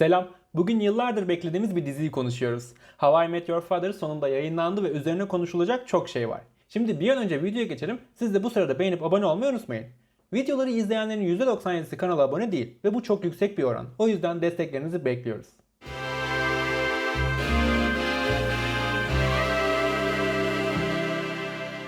Selam. Bugün yıllardır beklediğimiz bir diziyi konuşuyoruz. How I Met Your Father sonunda yayınlandı ve üzerine konuşulacak çok şey var. Şimdi bir an önce videoya geçelim. Siz de bu sırada beğenip abone olmayı unutmayın. Videoları izleyenlerin %97'si kanala abone değil ve bu çok yüksek bir oran. O yüzden desteklerinizi bekliyoruz.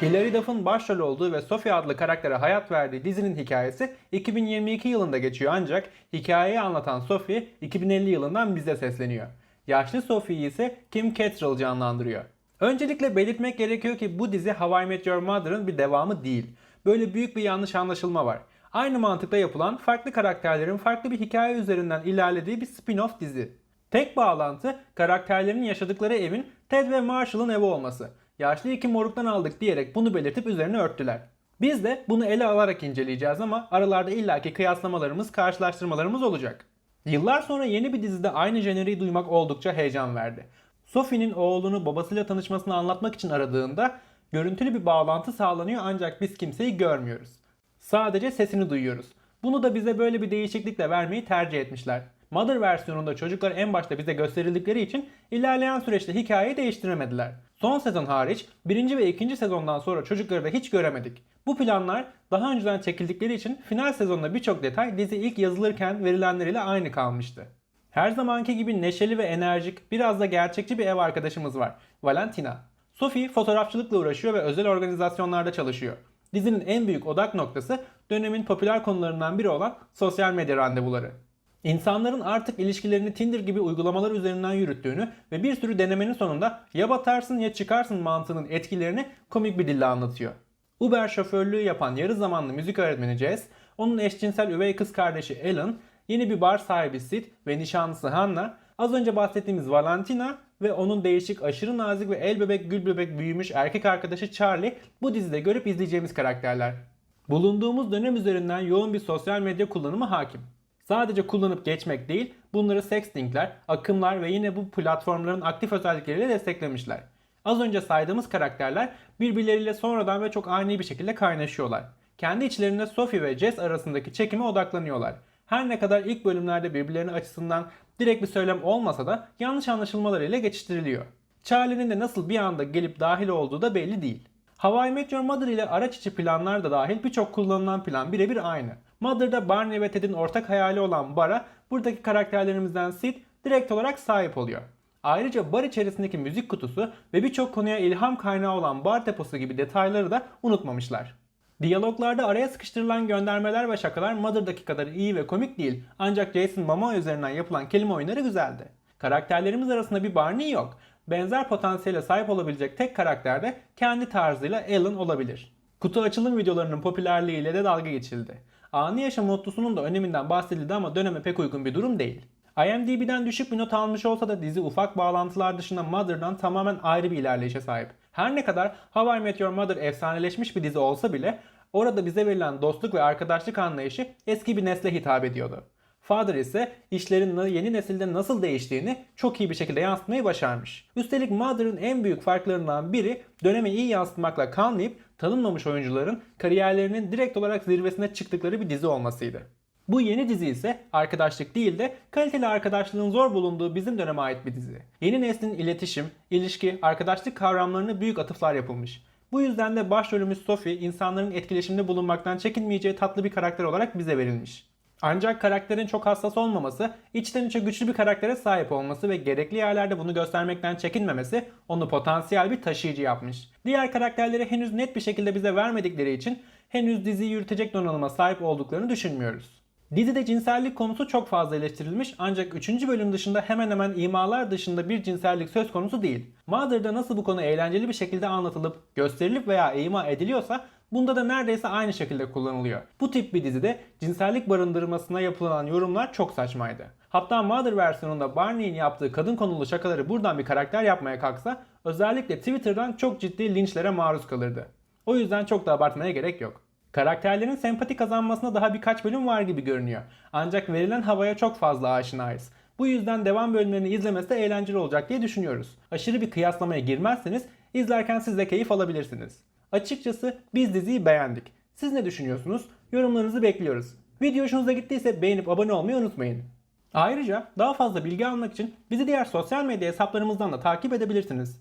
Hilary Duff'ın başrol olduğu ve Sophie adlı karaktere hayat verdiği dizinin hikayesi 2022 yılında geçiyor ancak hikayeyi anlatan Sophie 2050 yılından bize sesleniyor. Yaşlı Sophie'yi ise Kim Cattrall canlandırıyor. Öncelikle belirtmek gerekiyor ki bu dizi How I Met Your Mother'ın bir devamı değil. Böyle büyük bir yanlış anlaşılma var. Aynı mantıkta yapılan farklı karakterlerin farklı bir hikaye üzerinden ilerlediği bir spin-off dizi. Tek bağlantı karakterlerin yaşadıkları evin Ted ve Marshall'ın evi olması. Yaşlı iki moruktan aldık diyerek bunu belirtip üzerine örttüler. Biz de bunu ele alarak inceleyeceğiz ama aralarda illaki kıyaslamalarımız, karşılaştırmalarımız olacak. Yıllar sonra yeni bir dizide aynı jeneriği duymak oldukça heyecan verdi. Sophie'nin oğlunu babasıyla tanışmasını anlatmak için aradığında görüntülü bir bağlantı sağlanıyor ancak biz kimseyi görmüyoruz. Sadece sesini duyuyoruz. Bunu da bize böyle bir değişiklikle vermeyi tercih etmişler. Mother versiyonunda çocuklar en başta bize gösterildikleri için ilerleyen süreçte hikayeyi değiştiremediler. Son sezon hariç birinci ve ikinci sezondan sonra çocukları da hiç göremedik. Bu planlar daha önceden çekildikleri için final sezonunda birçok detay dizi ilk yazılırken verilenleriyle aynı kalmıştı. Her zamanki gibi neşeli ve enerjik, biraz da gerçekçi bir ev arkadaşımız var. Valentina. Sophie fotoğrafçılıkla uğraşıyor ve özel organizasyonlarda çalışıyor. Dizinin en büyük odak noktası dönemin popüler konularından biri olan sosyal medya randevuları. İnsanların artık ilişkilerini Tinder gibi uygulamalar üzerinden yürüttüğünü ve bir sürü denemenin sonunda ya batarsın ya çıkarsın mantığının etkilerini komik bir dille anlatıyor. Uber şoförlüğü yapan yarı zamanlı müzik öğretmeni Jess, onun eşcinsel üvey kız kardeşi Ellen, yeni bir bar sahibi Sid ve nişanlısı Hannah, az önce bahsettiğimiz Valentina ve onun değişik, aşırı nazik ve el bebek gül bebek büyümüş erkek arkadaşı Charlie bu dizide görüp izleyeceğimiz karakterler. Bulunduğumuz dönem üzerinden yoğun bir sosyal medya kullanımı hakim. Sadece kullanıp geçmek değil, bunları sextingler, akımlar ve yine bu platformların aktif özellikleriyle desteklemişler. Az önce saydığımız karakterler birbirleriyle sonradan ve çok ani bir şekilde kaynaşıyorlar. Kendi içlerinde Sophie ve Jess arasındaki çekime odaklanıyorlar. Her ne kadar ilk bölümlerde birbirlerinin açısından direkt bir söylem olmasa da yanlış anlaşılmalar ile geçiştiriliyor. Charlie'nin de nasıl bir anda gelip dahil olduğu da belli değil. How I Met Your Mother ile araç içi planlar da dahil birçok kullanılan plan birebir aynı. Mother'da Barney ve Ted'in ortak hayali olan bara buradaki karakterlerimizden Sid direkt olarak sahip oluyor. Ayrıca bar içerisindeki müzik kutusu ve birçok konuya ilham kaynağı olan bar deposu gibi detayları da unutmamışlar. Diyaloglarda araya sıkıştırılan göndermeler ve şakalar Mother'daki kadar iyi ve komik değil ancak Jason Momoa üzerinden yapılan kelime oyunları güzeldi. Karakterlerimiz arasında bir Barney yok. Benzer potansiyele sahip olabilecek tek karakter de kendi tarzıyla Alan olabilir. Kutu açılım videolarının popülerliğiyle de dalga geçildi. Ani yaşam mottosunun da öneminden bahsedildi ama döneme pek uygun bir durum değil. IMDb'den düşük bir not almış olsa da dizi ufak bağlantılar dışında Mother'dan tamamen ayrı bir ilerleyişe sahip. Her ne kadar How I Met Your Mother efsaneleşmiş bir dizi olsa bile orada bize verilen dostluk ve arkadaşlık anlayışı eski bir nesle hitap ediyordu. Father ise işlerin yeni nesilde nasıl değiştiğini çok iyi bir şekilde yansıtmayı başarmış. Üstelik Mother'ın en büyük farklarından biri dönemi iyi yansıtmakla kalmayıp tanınmamış oyuncuların kariyerlerinin direkt olarak zirvesine çıktıkları bir dizi olmasıydı. Bu yeni dizi ise arkadaşlık değil de kaliteli arkadaşlığın zor bulunduğu bizim döneme ait bir dizi. Yeni neslin iletişim, ilişki, arkadaşlık kavramlarına büyük atıflar yapılmış. Bu yüzden de başrolümüz Sophie insanların etkileşimde bulunmaktan çekinmeyeceği tatlı bir karakter olarak bize verilmiş. Ancak karakterin çok hassas olmaması, içten içe güçlü bir karaktere sahip olması ve gerekli yerlerde bunu göstermekten çekinmemesi onu potansiyel bir taşıyıcı yapmış. Diğer karakterleri henüz net bir şekilde bize vermedikleri için henüz diziyi yürütecek donanıma sahip olduklarını düşünmüyoruz. Dizide cinsellik konusu çok fazla eleştirilmiş ancak 3. bölüm dışında hemen hemen imalar dışında bir cinsellik söz konusu değil. Mother'da nasıl bu konu eğlenceli bir şekilde anlatılıp, gösterilip veya ima ediliyorsa bunda da neredeyse aynı şekilde kullanılıyor. Bu tip bir dizide cinsellik barındırmasına yapılan yorumlar çok saçmaydı. Hatta Mother versiyonunda Barney'in yaptığı kadın konulu şakaları buradan bir karakter yapmaya kalksa özellikle Twitter'dan çok ciddi linçlere maruz kalırdı. O yüzden çok da abartmaya gerek yok. Karakterlerin sempati kazanmasına daha birkaç bölüm var gibi görünüyor. Ancak verilen havaya çok fazla aşinayız. Bu yüzden devam bölümlerini izlemesi de eğlenceli olacak diye düşünüyoruz. Aşırı bir kıyaslamaya girmezseniz izlerken siz de keyif alabilirsiniz. Açıkçası biz diziyi beğendik. Siz ne düşünüyorsunuz? Yorumlarınızı bekliyoruz. Video hoşunuza gittiyse beğenip abone olmayı unutmayın. Ayrıca daha fazla bilgi almak için bizi diğer sosyal medya hesaplarımızdan da takip edebilirsiniz.